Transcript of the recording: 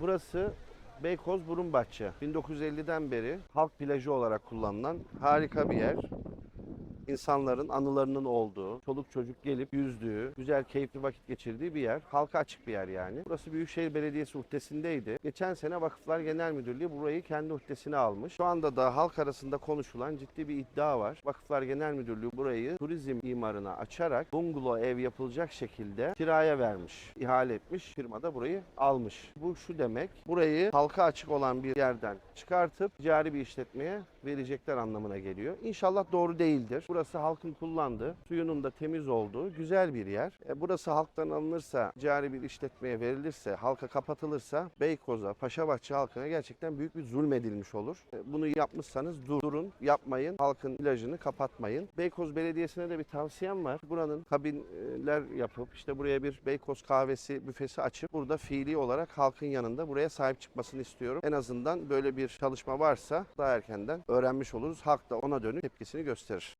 Burası Beykoz Burunbahçe. 1950'den beri halk plajı olarak kullanılan harika bir yer. İnsanların anılarının olduğu, çoluk çocuk gelip yüzdüğü, güzel keyifli vakit geçirdiği bir yer. Halka açık bir yer yani. Burası Büyükşehir Belediyesi uhdesindeydi. Geçen sene Vakıflar Genel Müdürlüğü burayı kendi uhdesine almış. Şu anda da halk arasında konuşulan ciddi bir iddia var. Vakıflar Genel Müdürlüğü burayı turizm imarına açarak bungalow ev yapılacak şekilde kiraya vermiş. ihale etmiş. Firma da burayı almış. Bu şu demek. Burayı halka açık olan bir yerden çıkartıp ticari bir işletmeye verecekler anlamına geliyor. İnşallah doğru değildir. Burası halkın kullandığı, suyunun da temiz olduğu güzel bir yer. E, burası halktan alınırsa, ticari bir işletmeye verilirse, halka kapatılırsa Beykoz'a, Paşabahçe halkına gerçekten büyük bir zulmedilmiş olur. E, bunu yapmışsanız durun, yapmayın. Halkın plajını kapatmayın. Beykoz Belediyesi'ne de bir tavsiyem var. Buranın kabinler yapıp işte buraya bir Beykoz kahvesi büfesi açıp burada fiili olarak halkın yanında buraya sahip çıkmasını istiyorum. En azından böyle bir çalışma varsa daha erkenden öğrenmiş oluruz. Halk da ona dönük tepkisini gösterir.